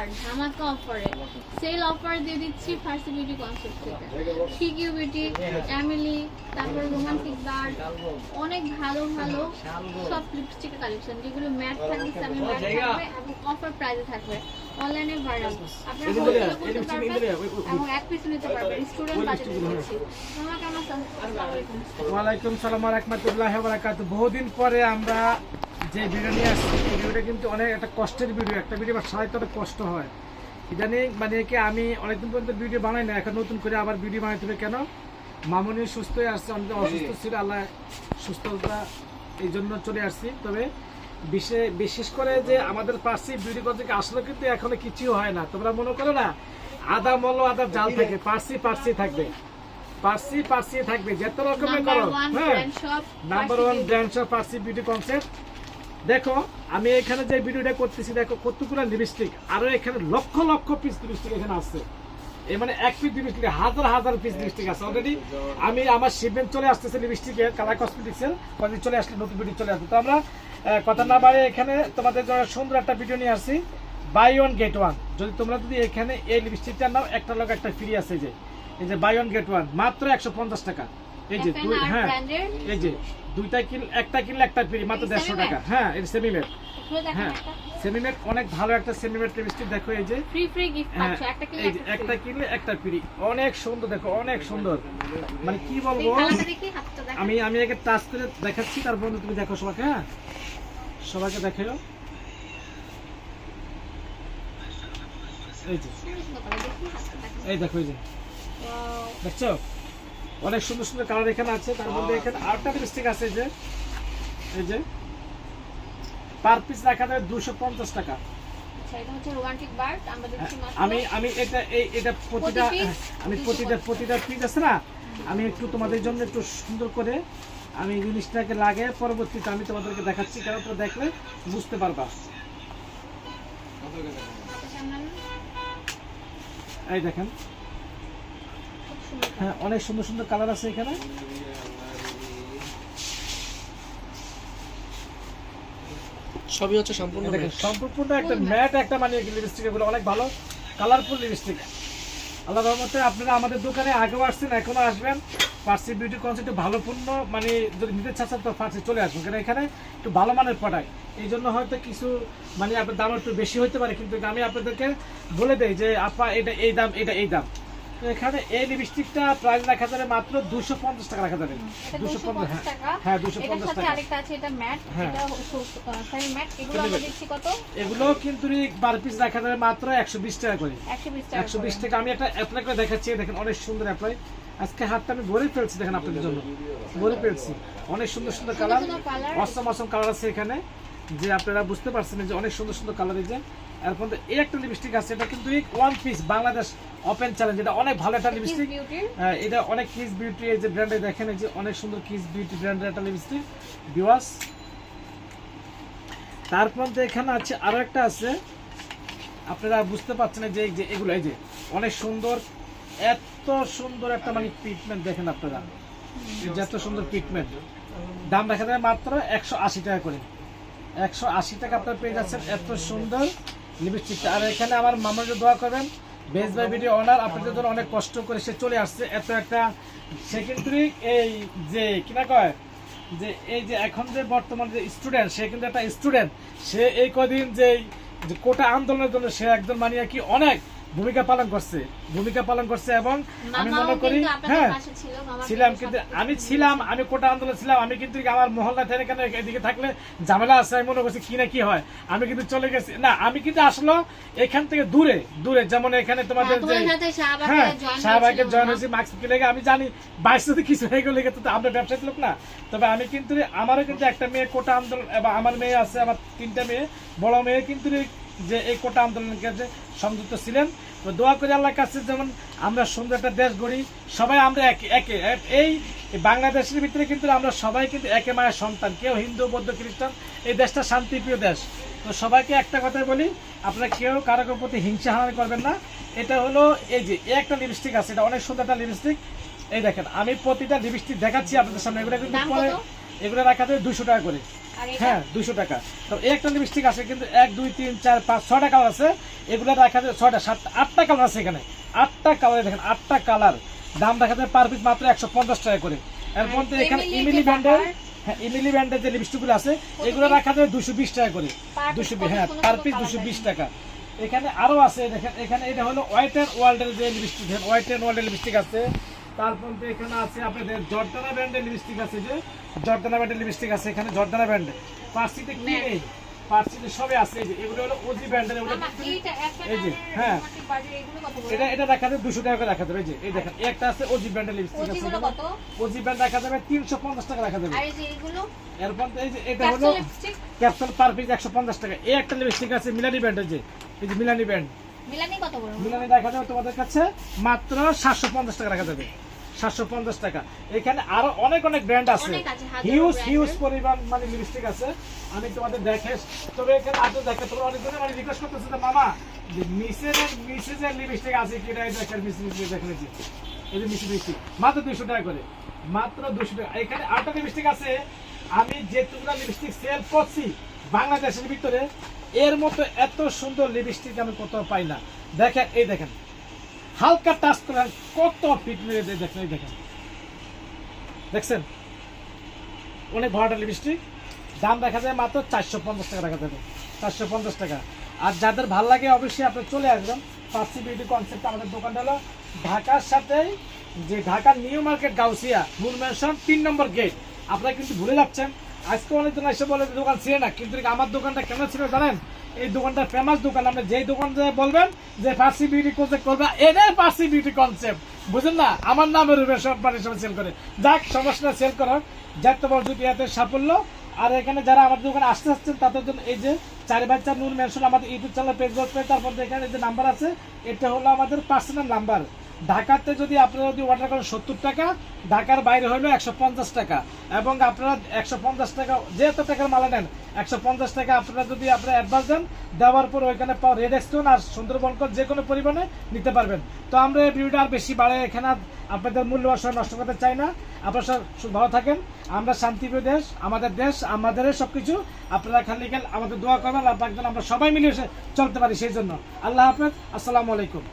Offer ধামাকা অফারে sale offer দিয়ে দিচ্ছি ফার্সি বিউটি কনসেপ্ট থেকে। শিকিউ বিউটি এমিলি তারপর রোমান্টিক গার্ড অনেক ভালো ভালো সব লিপস্টিক কালেকশন যেগুলো ম্যাট থাকবে সেমি ম্যাট থাকবে এবং অফার প্রাইসে থাকবে। অনলাইনে ভাইরাল আপনারা হোলসেল করতে পারবেন এবং এক পিস নিতে পারবেন স্টুডেন্ট বাজেটে দিচ্ছি তোমরা কেমন আসসালামু আলাইকুম। ওয়ালাইকুম সালাম রহমতুল্লাহ বারাকাত বহুদিন পরে আমরা যে ভিডিও নিয়ে আসছি এই ভিডিওটা কিন্তু অনেক একটা কষ্টের ভিডিও একটা ভিডিও বা সারাইতে অনেক কষ্ট হয়। ইদানিং মানে কি আমি অনেকদিন পর্যন্ত ভিডিও বানাই না এখন নতুন করে আবার ভিডিও বানাইতে হবে কেন? মামনি সুস্থ হয়ে আসছে অনেক অসুস্থ ছিল আল্লাহ সুস্থতা এই জন্য চলে আসছি। তবে বিশেষ বিশেষ করে যে আমাদের পার্সি বিউটি থেকে আসলে কিন্তু এখনও কিছু হয় না। তোমরা মনে করো না আদা মল আদা জাল থাকে পার্সি পার্সি থাকবে। পার্সি পার্সি থাকবে যত রকমের করো। হ্যাঁ। Number one brand of Parsi beauty concept দেখো, আমি এখানে যে ভিডিওটা করতেছি, দেখো কতগুলো লিপস্টিক আরও এখানে লক্ষ লক্ষ পিস লিপস্টিক এখানে আসছে এই মানে এক পিস লিপস্টিক হাজার হাজার পিস লিপস্টিক আছে অলরেডি আমি আমার শিপমেন্ট চলে আসতেছে লিপস্টিকের কালার কসমেটিক্সের কদিন চলে আসলে নতুন ভিডিও চলে আসবে। তো আমরা কথা না বাড়ে এখানে তোমাদের জন্য সুন্দর একটা ভিডিও নিয়ে আসছি। বাই ওয়ান গেট ওয়ান যদি তোমরা যদি এখানে এই লিপস্টিকটা নাও একটা লোক একটা ফ্রি আছে যে, এই যে বাই ওয়ান গেট ওয়ান মাত্র একশো পঞ্চাশ টাকা। এই যে দুই হ্যাঁ এই যে দুইটা কিল একটা কিনলে একটা ফ্রি মাত্র দেড়শো টাকা। হ্যাঁ এই সেমিমেট হ্যাঁ সেমিমেট অনেক ভালো একটা সেমিমেট লিপস্টিক দেখো এই যে। ফ্রি ফ্রি গিফট হ্যাঁ, পাচ্ছ একটা কিনলে একটা একটা কিনলে একটা ফ্রি। অনেক সুন্দর দেখো অনেক সুন্দর। মানে কি বলব? আমি আমি একে টাচ করে দেখাচ্ছি তার বন্ধু তুমি দেখো সবাইকে হ্যাঁ? সবাইকে দেখো এই যে। এই দেখো এই যে। দেখছ? অনেক সুন্দর সুন্দর কালার এখানে আছে। তার মধ্যে এখানে আরেকটা লিপস্টিক আছে যে। এই যে। পার পিস রাখা যাবে দুশো পঞ্চাশ টাকা। আচ্ছা মাত্র আমি আমি এটা এই এটা প্রতিটা হ্যাঁ, আমি প্রতিটা প্রতিটা পিস আছে না? আমি একটু তোমাদের জন্য একটু সুন্দর করে আমি জিনিসটাকে লাগে পরবর্তীতে আমি তোমাদেরকে দেখাচ্ছি কেন তো দেখলে বুঝতে পারবা। আনুন। এই দেখেন। হ্যাঁ অনেক সুন্দর সুন্দর কালার আছে এখানে। সবই হচ্ছে সম্পূর্ণ দেখেন সম্পূর্ণ একটা ম্যাট একটা মানে লিপস্টিক এগুলো অনেক ভালো। কালারফুল লিপস্টিক আল্লাহ রহমতে আপনারা আমাদের দোকানে আগেও আসছেন এখনও আসবেন। পার্সি বিউটি কনসেপ্টে ভালো পণ্য মানে যদি নিতে চাচ্ছেন তো পার্সি চলে আসবেন। কারণ এখানে একটু ভালো মানের প্রোডাক্ট এই জন্য হয়তো কিছু মানে আপনার দাম একটু বেশি হতে পারে কিন্তু আমি আপনাদেরকে বলে দেই যে আপা এটা এই দাম এটা এই দাম। এখানে এই লিপস্টিকটা প্রাইস রাখা যাবে মাত্র দুশো পঞ্চাশ টাকা রাখা যাবে। 250 টাকা? হ্যাঁ এটার পঞ্চাশ সাথে টাকা। আরেকটা আছে এটা ম্যাট। হ্যাঁ। এটা সেমি ম্যাট। এগুলো আমরা। দিচ্ছি কত? এগুলো কিন্তু বার পিস রাখা যাবে মাত্র একশো বিশ টাকা করে। 120 টাকা একশো করে। বিশ টাকা। আমি একটা অ্যাপ্লাই করে দেখাচ্ছি দেখেন অনেক সুন্দর অ্যাপ্লাই আজকে হাতটা আমি ভরে ফেলছি দেখেন আপনাদের জন্য। ভরে ফেলছি। অনেক সুন্দর সুন্দর সুন্দর কালার অসম অসম কালার আছে এখানে। যে আপনারা বুঝতে পারছেন যে অনেক সুন্দর সুন্দর কালার এই যে। এর মধ্যে এই একটা লিপস্টিক আছে এটা কিন্তু one piece Bangladesh open challenge এটা অনেক ভালো একটা লিপস্টিক। এটা অনেক কিস বিউটি এই যে ব্র্যান্ডে দেখেন এই যে অনেক সুন্দর কিস বিউটি ব্র্যান্ডের একটা লিপস্টিক বিওয়াস তারপর তো এখানে আছে আরও একটা আছে আপনারা বুঝতে পারছেন যে এই যে এগুলো এই যে অনেক সুন্দর এত সুন্দর একটা মানে ট্রিটমেন্ট দেখেন আপনারা এত সুন্দর ট্রিটমেন্ট দাম দেখা যায় মাত্র একশো আশি টাকা করে। একশো আশি টাকা আপনার পেয়ে যাচ্ছেন এত সুন্দর। লিপস্টিকটা আর এখানে আমার মামাকে দোয়া করবেন বেস ভাই ভিডিও অনার আপনাদের জন্য অনেক কষ্ট করে সে চলে আসছে। এত একটা সেকেন্ডারি এই যে কিনা কয়? যে, এই যে এখন যে বর্তমান যে স্টুডেন্ট সে কিন্তু একটা স্টুডেন্ট সে এই কদিন যে কোটা আন্দোলনের জন্য সে একজন মানে কি অনেক ভূমিকা পালন করছে। ভূমিকা পালন করছে এবং আমি মনে করি হ্যাঁ ছিলাম কিন্তু আমি ছিলাম আমি কোটা আন্দোলন ছিলাম আমি কিন্তু আমার মহল্লা থেকে কেন এদিকে থাকলে ঝামেলা আছে আমি মনে করছি কি না কি হয়। আমি কিন্তু চলে গেছি না আমি কিন্তু আসলে এখান থেকে দূরে দূরে যেমন এখানে তোমাদের হ্যাঁ, যে তোমাদের হ্যাঁ জয়েন হয়েছি মাস্ক কি লেগে আমি জানি বাইশ যদি কিছু হয়ে গেলে তো আমরা ব্যবসায়ী লোক না। তবে আমি কিন্তু আমারও কিন্তু একটা মেয়ে কোটা আন্দোলন আমার মেয়ে আছে আমার তিনটা মেয়ে বড় মেয়ে কিন্তু যে এই কোটা আন্দোলনের কাছে সংযুক্ত ছিলেন। তো দোয়া করি আল্লাহর কাছে যেমন আমরা সুন্দর একটা দেশ গড়ি সবাই আমরা একে একে এই বাংলাদেশের ভিতরে কিন্তু আমরা সবাই কিন্তু একে মায়ের সন্তান কেউ হিন্দু বৌদ্ধ খ্রিস্টান এই দেশটা শান্তিপ্রিয় দেশ। তো সবাইকে একটা কথাই বলি আপনারা কেউ কারও কারোর প্রতি হিংসা হানি করবেন না। এটা হলো এই যে এই একটা লিপস্টিক আছে এটা অনেক সুন্দর একটা লিপস্টিক এই দেখেন আমি প্রতিটা লিপস্টিক দেখাচ্ছি আপনাদের সামনে এগুলো কিন্তু? এগুলো রাখা যাবে দুশো টাকা করে। হ্যাঁ দুশো টাকা। তো একটা লিপস্টিক আছে কিন্তু এক দুই তিন চার পাঁচ ছয়টা কালার আছে। এগুলো দেখা যায় ছয়টা সাতটা আটটা কালার আছে এখানে। আটটা কালার দেখেন আটটা কালার দাম দেখা যায় পার পিস মাত্র একশো পঞ্চাশ টাকা করে। এরপর এখানে ইমিলি ব্র্যান্ডের হ্যাঁ ইমিলি ব্র্যান্ডের যে লিপস্টিকগুলো আছে এগুলো রাখা যায় দুশো বিশ টাকা করে। দুশো হ্যাঁ পার পিস দুশো বিশ টাকা। এখানে আরও আছে দেখেন এখানে এটা হলো হোয়াইট অ্যান্ড ওয়ার্ল্ডের যে লিপস্টিক হোয়াইট অ্যান্ড ওয়ার্ল্ডের লিপস্টিক আছে। তারপর তো এখানে আছে আপনাদের জর্দানা ব্র্যান্ডের লিপস্টিক আছে যে জর্দানা ব্র্যান্ডের লিপস্টিক আছে এখানে জর্দানা পার্সিতে কি নেই? পার্সিতে সবই আছে এই যে এগুলো হলো ওজি ব্র্যান্ডের এগুলো এই যে, হ্যাঁ। এটা এটা দেখা যাবে দুশো টাকা করে রাখা যাবে এই যে এই দেখেন একটা আছে ওজি ব্র্যান্ডের লিপস্টিক আছে ওজি ব্র্যান্ড রাখা যাবে তিনশো পঞ্চাশ টাকা রাখা যাবে। এরপর এই যে এটা হলো ক্যাপসুল পার পিস একশো পঞ্চাশ টাকা। এই একটা লিপস্টিক আছে মিলানি ব্র্যান্ডের যে এই যে মিলানি ব্র্যান্ড মিলানি কত করে মিলানি দেখা যাবে তোমাদের কাছে মাত্র সাতশো পঞ্চাশ টাকা রাখা যাবে। সাতশো পঞ্চাশ টাকা। এখানে আরও অনেক অনেক ব্র্যান্ড আছে। হিউজ হিউজ পরিমাণ মানে লিপস্টিক আছে। আমি তোমাদের দেখে তবে এখানে আজও দেখে তোমরা অনেকজনে মানে রিকোয়েস্ট করতেছে যে মামা যে মিসের লিপস্টিক আছে কি এটা দেখেন এই যে লিপস্টিক মাত্র দুশো টাকা করে। মাত্র দুশো টাকা। এখানে আরেকটা লিপস্টিক আছে। আমি যেটুকুটা লিপস্টিক সেল করছি বাংলাদেশের ভিতরে এর মতো এত সুন্দর লিপস্টিক আমি কোথাও পাই না। দেখেন, এই দেখেন। হালকা টাচ করেন, কত ফিট মেরে দেয় দেখেন, এই দেখেন। দেখছেন? অনেক ভাড়াটা লিপস্টিক দাম দেখা যায় মাত্র চারশো পঞ্চাশ টাকা রাখা যাবে। চারশো পঞ্চাশ টাকা। আর যাদের ভালো লাগে অবশ্যই আপনি চলে আসবেন। পার্সি বিউটি কনসেপ্ট আমাদের দোকানটা হলো ঢাকার সাথে যে ঢাকার নিউ মার্কেট গাউসিয়া, মূল ম্যানশন তিন নম্বর গেট আপনারা কিন্তু ভুলে যাচ্ছেন। আজকে অনেকজন এসে বলে দোকান ছিল না, কিন্তু আমার দোকানটা কেন ছিল জানেন? এই দোকানটা ফেমাস দোকান, আপনি যেই দোকান বলবেন যে পার্সি বিউটি কনসেপ্ট করবে, এটাই পার্সি বিউটি কনসেপ্ট বুঝলেন না? আমার নামের উপরে সব মানে সব সেল করে। যাক, সমস্যা সেল করো যাতে বড় এত সাফল্য। আর এখানে যারা আমাদের দোকানে আসতে আসছেন, তাদের জন্য এই যে চার বাই চার নূর মেনশন আমাদের ইউটিউব চ্যানেল পেজ তারপর এখানে যে নাম্বার আছে, এটা হলো আমাদের পার্সোনাল নাম্বার ঢাকাতে যদি আপনারা যদি অর্ডার করেন সত্তর টাকা, ঢাকার বাইরে হলো একশো পঞ্চাশ টাকা। এবং আপনারা একশো পঞ্চাশ টাকা, যে এত টাকার মালা নেন একশো পঞ্চাশ টাকা আপনারা যদি আপনারা অ্যাডভান্স দেন, দেওয়ার পর ওইখানে রেড স্টোন আর সুন্দরবন যে কোনো পরিমাণে নিতে পারবেন। তো আমরা এই ভিডিওটা আর বেশি বাড়ে এখানে, আপনাদের মূল্যবান সময় নষ্ট করতে চাই না। আপনারা সব সব ভালো থাকেন। আমরা শান্তিপ্রিয় দেশ, আমাদের দেশ আমাদের সবকিছু। আপনারা খালি খালি আমাদের দোয়া করবেন আপনার আমরা সবাই মিলে চলতে পারি সেই জন্য। আল্লাহ হাফেজ, আসসালামু আলাইকুম।